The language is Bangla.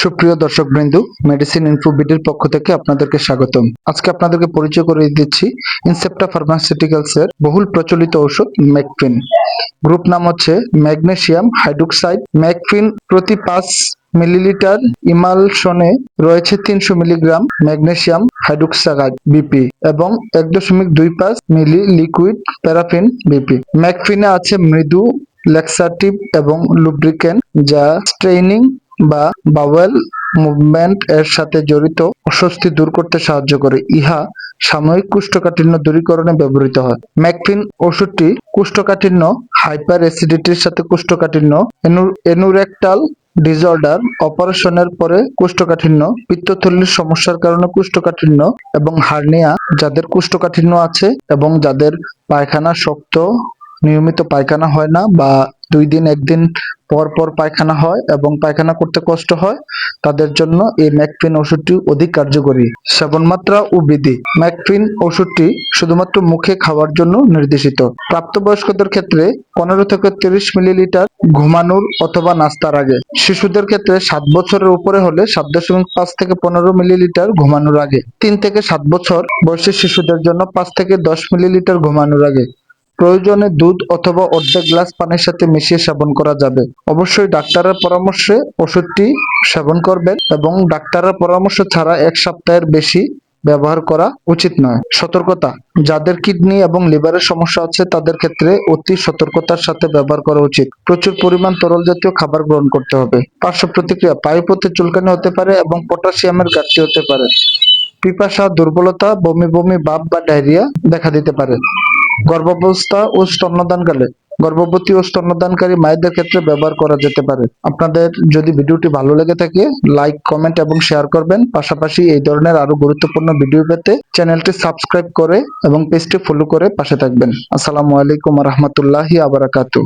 সুপ্রিয় দর্শক বৃন্দু মেডিসিন ইনফোবিডির পক্ষ থেকে আপনাদেরকে স্বাগতম। আজকে আপনাদেরকে পরিচয় করে দিচ্ছি ইনসেপ্টা ফার্মাসিউটিক্যালস এর বহুল প্রচলিত ওষুধ ম্যাকফিন গ্রুপ নাম হচ্ছে ম্যাগনেসিয়াম হাইড্রোক্সাইড ম্যাকফিন প্রতি পাঁচ মিলিলিটার ইমালশনে রয়েছে তিনশো মিলিগ্রাম ম্যাগনেসিয়াম হাইড্রোক্সাইড বিপি এবং এক দশমিক দুই পাঁচ মিলি লিকুইড প্যারাফিন বিপি ম্যাকফিনে আছে মৃদু ল্যাক্সাটিভ এবং লুব্রিকেন্ট যা স্ট্রেইনিং বা বাওয়েল মুভমেন্ট এর সাথে জড়িত অস্বস্তি দূর করতে সাহায্য করে। ইহা সাময়িক কোষ্ঠকাঠিন্য দূরীকরণে ব্যবহৃত হয়। ম্যাকফিন ওষুধটি কোষ্ঠকাঠিন্য হাইপার অ্যাসিডিটির সাথে কোষ্ঠকাঠিন্য এনুরেক্টাল ডিসঅর্ডার অপারেশনের পরে কোষ্ঠকাঠিন্য, পিত্তথলির সমস্যার কারণে কোষ্ঠকাঠিন্য এবং হার্নিয়া, যাদের কোষ্ঠকাঠিন্য আছে এবং যাদের পায়খানা শক্ত, নিয়মিত পায়খানা হয় না বা দুই দিন একদিন পর পর পায়খানা হয় এবং পায়খানা করতে কষ্ট হয়। তাদের জন্য এই ম্যাকফিন ওষুধটি অধিক কার্যকরী। সেবন মাত্রা ও বিধি। ম্যাকফিন ওষুধটি শুধুমাত্র মুখে খাওয়ার জন্য নির্দেশিত। প্রাপ্তবয়স্কদের ক্ষেত্রে পনেরো থেকে তিরিশ মিলিলিটার ঘুমানোর অথবা নাস্তার আগে। শিশুদের ক্ষেত্রে সাত বছরের উপরে হলে সাত দশমিক পাঁচ থেকে পনেরো মিলিলিটার ঘুমানোর আগে। তিন থেকে সাত বছর বয়সী শিশুদের জন্য পাঁচ থেকে দশ মিলিলিটার ঘুমানোর আগে। প্রয়োজনে দুধ অথবা অর্ধেক গ্লাস পানির সাথে মিশিয়ে সেবন করা যাবে। অবশ্যই ডাক্তারের পরামর্শে ওষুধটি সেবন করবেন এবং ডাক্তারের পরামর্শ ছাড়া এক সপ্তাহের বেশি ব্যবহার করা উচিত নয়। সতর্কতা। যাদের কিডনি এবং লিভারের সমস্যা আছে, তাদের ক্ষেত্রে অতি সতর্কতার সাথে ব্যবহার করা উচিত। প্রচুর পরিমাণ তরল জাতীয় খাবার গ্রহণ করতে হবে। পার্শ্ব প্রতিক্রিয়া। পায়ুপথে চুলকানি হতে পারে এবং পটাশিয়ামের ঘাটতি হতে পারে। পিপাসা, দুর্বলতা, বমি বমি ভাব বা ডায়রিয়া দেখা দিতে পারে। গর্ভাবস্থা ও স্তন্যদানকালে, গর্ভবতী ও স্তন্যদানকারী মায়েদের ক্ষেত্রে ব্যবহার করা যেতে পারে। আপনাদের যদি ভিডিওটি ভালো লেগে থাকে, লাইক, কমেন্ট এবং শেয়ার করবেন। পাশাপাশি এই ধরনের আরও গুরুত্বপূর্ণ ভিডিও পেতে চ্যানেলটি সাবস্ক্রাইব করে এবং পেজটি ফলো করে পাশে থাকবেন। আসসালামু আলাইকুম রহমতুল্লাহি আবরাকাতু